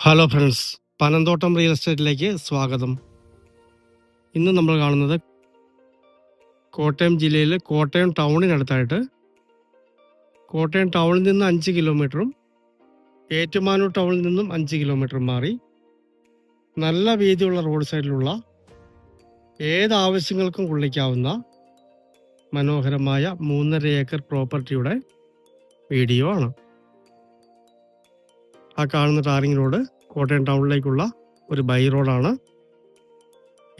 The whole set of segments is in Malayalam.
ഹലോ ഫ്രണ്ട്സ് പനന്തോട്ടം റിയൽ എസ്റ്റേറ്റിലേക്ക് സ്വാഗതം. ഇന്ന് നമ്മൾ കാണുന്നത് കോട്ടയം ജില്ലയിൽ കോട്ടയം ടൗണിനടുത്തായിട്ട് കോട്ടയം ടൗണിൽ നിന്ന് അഞ്ച് കിലോമീറ്ററും ഏറ്റുമാനൂർ ടൗണിൽ നിന്നും അഞ്ച് കിലോമീറ്റർ മാറി. നല്ല വീതിയുള്ള റോഡ് സൈഡിലുള്ള ഏത് ആവശ്യങ്ങൾക്കും കൊള്ളിക്കാവുന്ന മനോഹരമായ മൂന്നര ഏക്കർ പ്രോപ്പർട്ടിയുടെ വീഡിയോ ആണ്. ആ കാണുന്ന ടാറിംഗ് റോഡ് കോട്ടയം ടൗണിലേക്കുള്ള ഒരു ബൈ റോഡാണ്.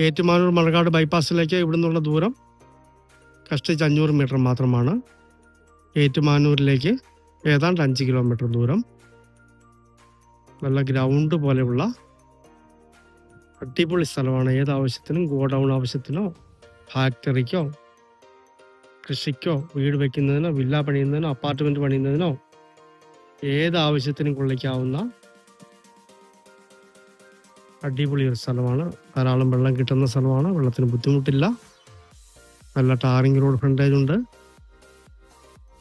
ഏറ്റുമാനൂർ മണക്കാട് ബൈപ്പാസിലേക്ക് ഇവിടെ നിന്നുള്ള ദൂരം കഷ്ടിച്ച് അഞ്ഞൂറ് മീറ്റർ മാത്രമാണ്. ഏറ്റുമാനൂരിലേക്ക് ഏതാണ്ട് അഞ്ച് കിലോമീറ്റർ ദൂരം. നല്ല ഗ്രൗണ്ട് പോലെയുള്ള അടിപൊളി സ്ഥലമാണ്. ഏത് ആവശ്യത്തിനും ഗോഡൗൺ ആവശ്യത്തിനോ ഫാക്ടറിക്കോ കൃഷിക്കോ വീട് വയ്ക്കുന്നതിനോ വില്ല പണിയുന്നതിനോ അപ്പാർട്ട്മെന്റ് പണിയുന്നതിനോ ഏത് ആവശ്യത്തിനും കൊള്ളിക്കാവുന്ന അടിപൊളി ഒരു സ്ഥലമാണ്. ധാരാളം വെള്ളം കിട്ടുന്ന സ്ഥലമാണ്. വെള്ളത്തിന് ബുദ്ധിമുട്ടില്ല. നല്ല ടാറിംഗ് റോഡ് ഫ്രണ്ടേജ് ഉണ്ട്.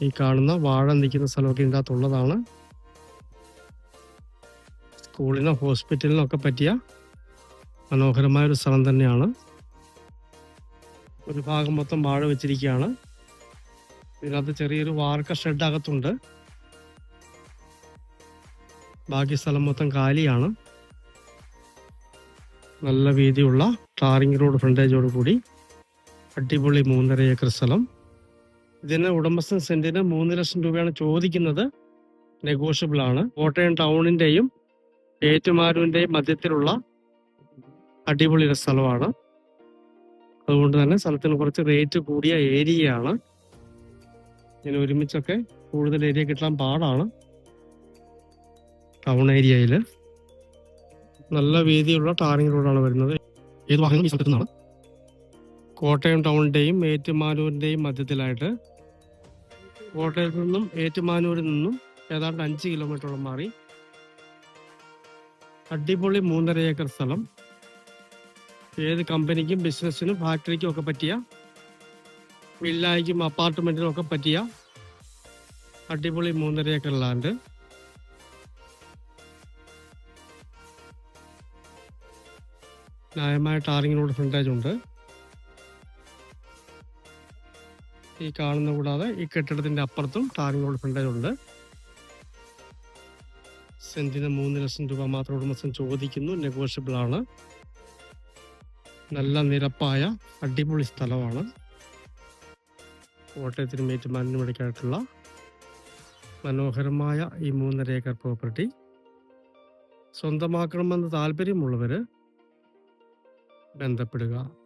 ഈ കാണുന്ന വാഴ നിൽക്കുന്ന സ്ഥലമൊക്കെ ഇതിന്റെ അകത്തുള്ളതാണ്. സ്കൂളിനോ ഹോസ്പിറ്റലിനോ ഒക്കെ പറ്റിയ മനോഹരമായ ഒരു സ്ഥലം തന്നെയാണ്. ഒരു ഭാഗം മൊത്തം വാഴ വെച്ചിരിക്കുകയാണ്. ഇതിനകത്ത് ചെറിയൊരു വാർക്ക ഷെഡ് അകത്തുണ്ട്. ബാക്കി സ്ഥലം മൊത്തം കാലിയാണ്. നല്ല വീതിയുള്ള ടാറിംഗ് റോഡ് ഫ്രണ്ടേജോട് കൂടി അടിപൊളി മൂന്നര ഏക്കർ സ്ഥലം. ഇതിന് ഉടമസ്ഥൻ സെന്റിന് മൂന്ന് ലക്ഷം രൂപയാണ് ചോദിക്കുന്നത്. നെഗോഷ്യബിൾ ആണ്. കോട്ടയം ടൗണിന്റെയും ഏറ്റുമാരൂന്റെയും മധ്യത്തിലുള്ള അടിപൊളി സ്ഥലമാണ്. അതുകൊണ്ട് തന്നെ സ്ഥലത്തിന് കുറച്ച് റേറ്റ് കൂടിയ ഏരിയയാണ് ഇതിന് ഒരുമിച്ചൊക്കെ കൂടുതൽ ഏരിയ കിട്ടാൻ പാടാണ്. ടൗൺ ഏരിയയിൽ നല്ല വീതിയുള്ള ടാറിംഗ് റോഡാണ് വരുന്നത്. ഏത് വാഹനം ഈ സ്ഥലത്ത് കോട്ടയം ടൗണിന്റെയും ഏറ്റുമാനൂരിന്റെയും മധ്യത്തിലായിട്ട് കോട്ടയത്ത് നിന്നും ഏറ്റുമാനൂരിൽ നിന്നും ഏതാണ്ട് അഞ്ച് കിലോമീറ്ററോളം മാറി. അടിപൊളി മൂന്നര ഏക്കർ സ്ഥലം. ഏത് കമ്പനിക്കും ബിസിനസ്സിനും ഫാക്ടറിക്കും ഒക്കെ പറ്റിയ വില്ലായ്ക്കും അപ്പാർട്ട്മെന്റിനും ഒക്കെ പറ്റിയ അടിപൊളി മൂന്നര ഏക്കർ ലാൻഡ്. ന്യായമായ ടാറിങ്ങിലൂടെ ഫ്രണ്ടേജ് ഉണ്ട്. ഈ കാണുന്ന കൂടാതെ ഈ കെട്ടിടത്തിന്റെ അപ്പുറത്തും ടാറിങ്ങിലൂടെ ഫ്രണ്ടേജ് ഉണ്ട്. സെന്റിന് മൂന്ന് ലക്ഷം രൂപ മാത്രം ഉടമസ്ഥൻ ചോദിക്കുന്നു. നെഗോഷ്യബിൾ ആണ്. നല്ല നിരപ്പായ അടിപൊളി സ്ഥലമാണ്. കോട്ടയത്തിനും ഏറ്റുമാനിനും ഇടയ്ക്കായിട്ടുള്ള മനോഹരമായ ഈ മൂന്നര ഏക്കർ പ്രോപ്പർട്ടി സ്വന്തമാക്കണമെന്ന് താല്പര്യമുള്ളവർ ബന്ധപ്പെടുക.